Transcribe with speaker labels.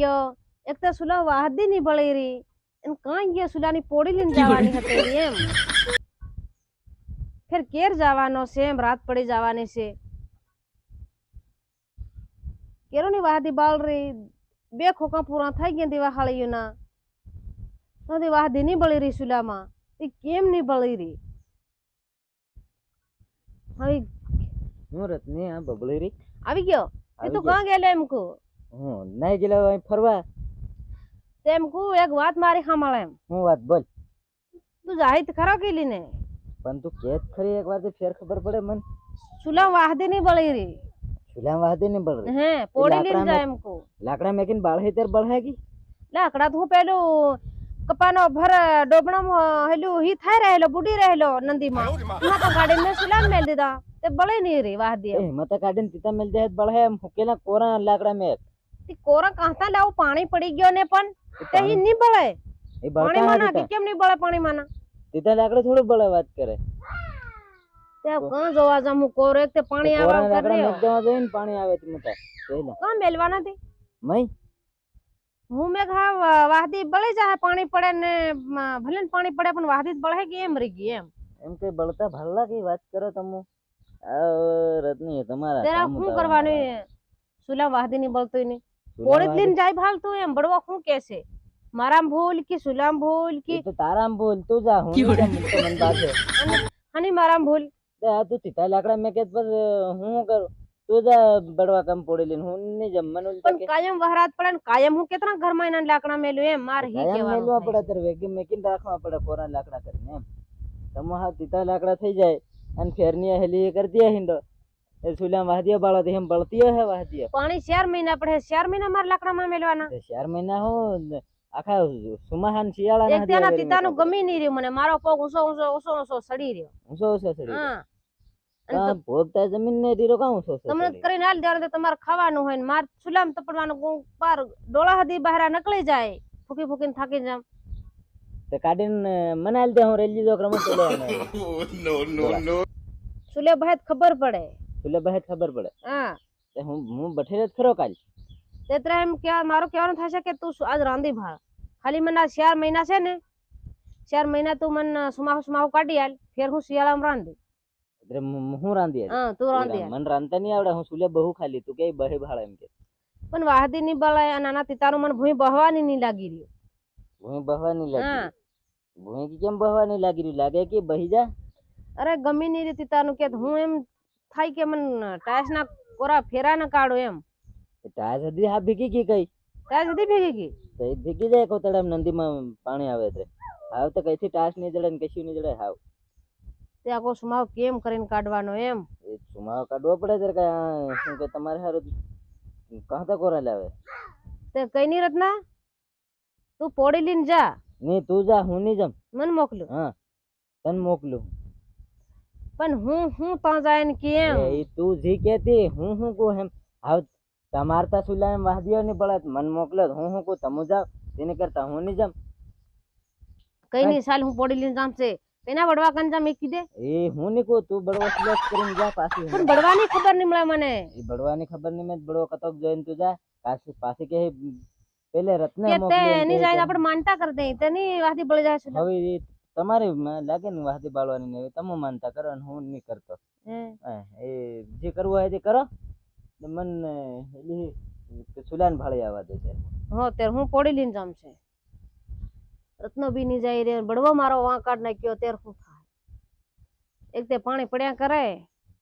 Speaker 1: ગયો? એક તો સુલા વાહદી ની બળી રહી એને કાંઈ ગયો સુલાની પોડી લઈને જવાની હતી એમ. ફેર કેર જવાનો છે એમ રાત પડી જવાની છે. કેરોની વાહદી બાળ રી બે ખોકા પૂરા થઈ ગયા દિવાહાળીઓના તો તે વાહદી નહીં બળી રહી સુલામાં એ કેમ નહીં બળી રહી હવે
Speaker 2: હું રત્ની આ બબલી રી
Speaker 1: આવી ગયો? એ તો કાં ગયેલો એમ કહું?
Speaker 2: હું નહીં ગયેલો અહીં ફરવા?
Speaker 1: તેમ કુ એક વાત મારી સાંભળ એમ.
Speaker 2: હું વાત બોલ.
Speaker 1: તું જાહિત ખરો કે લીને
Speaker 2: પણ તું કે ખરી એક વાર તો ફેર ખબર પડે મને.
Speaker 1: સુલા વાહદે નહીં બળી રહી.
Speaker 2: ચૂલા વાદે ને બળ
Speaker 1: હે પોડી
Speaker 2: લીન
Speaker 1: જાય એમ કહું.
Speaker 2: લાકડા મેકીને બાળ હે ત્યારે બળે કી?
Speaker 1: લાકડા તો હું પેલું કપાનો ભર ડોબણામાં હેલું હી થાય રહેલો બુડી રહેલો નંદીમાં. એમાં તો ગાડી મેં સુલામ મેલ દીધા. તે બળે નહીં રી વાહદી
Speaker 2: એ મત કાઢીને તીતા મેલ જાય બળે એમ. હુકેલા કોરા લાકડા મેક
Speaker 1: તે કોરા કાંતા લાવ પાણી પડી ગયો ને પણ તે હી ની બળે
Speaker 2: એ
Speaker 1: પાણી
Speaker 2: બળતા
Speaker 1: માં
Speaker 2: હતા
Speaker 1: કેમ ની બળે પાણી માં
Speaker 2: તીતા લાકડે થોડું બળે વાત કરે
Speaker 1: તે કોણ જોવા જમુ કોરક તે પાણી
Speaker 2: કોરા
Speaker 1: આવા કરે
Speaker 2: દેવા જોઈએ પાણી આવે તે મતા
Speaker 1: કોણ મેલવાના તે
Speaker 2: મય
Speaker 1: હું મેં હા વાહદી બળી જાય પાણી પડે ને ભલે ને પાણી પડે પણ વાહદી બળે કે એમ રહી ગઈ એમ
Speaker 2: એમ કે બળતા ભલ્લા की વાત કરો તમે રત્ની તમારા
Speaker 1: તેરા શું કરવાનું સુલા વાહદી ની બળતું નહીં
Speaker 2: ચૂલા
Speaker 1: પોળી
Speaker 2: વાદે-
Speaker 1: લઈને જાય ભાલતું એમ બળવા શું કે છે મારામ ભૂલ કે સુલામ ભૂલ
Speaker 2: એ
Speaker 1: કે
Speaker 2: તો તારામ બોલ તું જા હું નહીં જાઉં, મને તો મન બાધે.
Speaker 1: હની મારામ ભૂલ
Speaker 2: તે આ તું તીતા લાકડા મેં કે પર હું શું કરું તું જા બળવા કામ પોડી લઈને હું નહીં જમ મને ઉલટા
Speaker 1: પણ
Speaker 2: કે
Speaker 1: કાયમ વહરાત પડે ને કાયમ હું કેટલા ઘરમાં એના લાકડા મેલ્યું એમ માર હી
Speaker 2: કાયમ
Speaker 1: કહેવાનું
Speaker 2: મેલવા
Speaker 1: થાય.
Speaker 2: પડે તારે વેગે મેકીને રાખવા પડે કોરા લાકડા કરીને એમ તમે હા તીતા લાકડા થઈ જાય અને ફેરની હેલી એ કરતી હિંડો એ સુલા વાહદીએ બાળો તો એમ બળતીઓ હે વાહદીએ
Speaker 1: પાણી ચાર મહિના પડે ચાર મહિના મારા લાકડામાં મેલવાના
Speaker 2: તે ચાર મહિના હો આખા સુમાહાન શિયાળાના
Speaker 1: એક
Speaker 2: વેરી
Speaker 1: પિતાનું ગમી નહીં રહ્યું મને. મારો પગ ઊંચો ઊંચો ઊંચો ઊંચો સડી રહ્યો.
Speaker 2: ઊંચો ઊંચો સડી
Speaker 1: હા. અને
Speaker 2: ભોગતા જમીન ને રીરો કાં ઊંચો ઊંચો
Speaker 1: તમને કરીને હાલ દેવાનું તો તમારે ખાવાનું હોય ને માર સુલામ તપડવાનું ગું- પાર ડોળા હદી બહાર નકળી જાય. ફૂકી ફૂકીને થાકી જામ
Speaker 2: તે કાઢીને મનાલ દે હું રેલી જો ક્રમ તો
Speaker 1: ચૂલે ભાઈ ખબર પડે.
Speaker 2: સુલે બહેત ખબર પડે.
Speaker 1: હા.
Speaker 2: તે હું હું બઠેરે જ ખરો કાલ.
Speaker 1: તેતરે એમ કે મારો કહેવાનું થશે કે તું આજ રાંધી ભા ખાલી મને ચાર મહિના છે ને ચાર મહિના તું મને સુમાહુ સુમાહુ કાઢી આલ ફેર હું શિયાળામાં રાંધી.
Speaker 2: એટલે હું રાંધી
Speaker 1: હા તું રાંધી
Speaker 2: મને રાંધતા નહીં આવડે હું સુલે બહુ ખાલી તું કે બહે ભાળ એમ કે.
Speaker 1: પણ વાહદી ની બળાય નાના પિતાનું મને ભૂઈ બહવાની નહીં લાગી રહ્યું.
Speaker 2: ભૂઈ બહવા નહીં લાગી ભૂઈ કેમ બહવા નહીં લાગી રહ્યું? લાગે કે બહી જા?
Speaker 1: અરે ગમી નહીં રીતે પિતાનું કે હું એમ થાય કે મને ટાયર્સ ના કોરા ફેરા ના કાઢો એમ.
Speaker 2: ટાયર્સ હદી હા ભીગી ગઈ કઈ?
Speaker 1: ટાયર્સ સુધી ભીગી ગઈ?
Speaker 2: તો ભીગી જાય કોતડામ નંદીમાં પાણી આવે છે હાવ તો કઈથી ટાયર્સ નહીં જડે ને કશું નહીં જડે હાવ.
Speaker 1: તે આખો સુમાવ કેમ કરીને કાઢવાનો એમ?
Speaker 2: એ સુમાવ કાઢવો પડે છે કઈ શું કે તમારે હારું કહા તો કોરા લાવે?
Speaker 1: તે કઈ નહીં રત્ના? તું પોડી લઈને જા.
Speaker 2: નહીં તું જા હું નહીં જમ.
Speaker 1: મને મોકલ્યું.
Speaker 2: હા તને મોકલું.
Speaker 1: પણ હું હું ત્યાં જાય ને કેમ?
Speaker 2: એ ઈ તું જી કેતી હું હું કહું એમ. હાવ તમાર તા સુલા એમ વાહદીઓ નહીં પડે મન મોકલે તો હું હું કહું તમે જાવ તેને કરતા હું નહીં જમ
Speaker 1: કઈ નહીં સાલ હું પોડી લઈને જામ છે તેના વડવા કન જામ એક કીધે?
Speaker 2: એ હું નહીં કહું તું બળવો સિલેક્ટ કરીને જા પાછી
Speaker 1: પણ બળવાની ખબર નહીં મળે મને.
Speaker 2: એ બળવાની ખબર નહીં મેં બળવો કતક જોઈને તું જા. પાછી પાછી કે પેલે રત્ન
Speaker 1: કે તે એની જાય આપણે માનતા કરી દઈ તેની વાથી બળી જાય છે.
Speaker 2: હવે એ તમારી લાગે ને વાહતી પાડવાની નહીં તમે માનતા કરો ને હું નહીં કરતો. એ જે કરવું હોય તે કરો. મને સુલાન ભાળી આવવા દે છે.
Speaker 1: હો ત્યારે હું પોડી લઈને જામ છે. રત્નો બી નહીં જાય રે. બળવો મારો વાં કાઢ નાખ્યો ત્યારે શું થાય? એક તે પાણી પડ્યા કરે.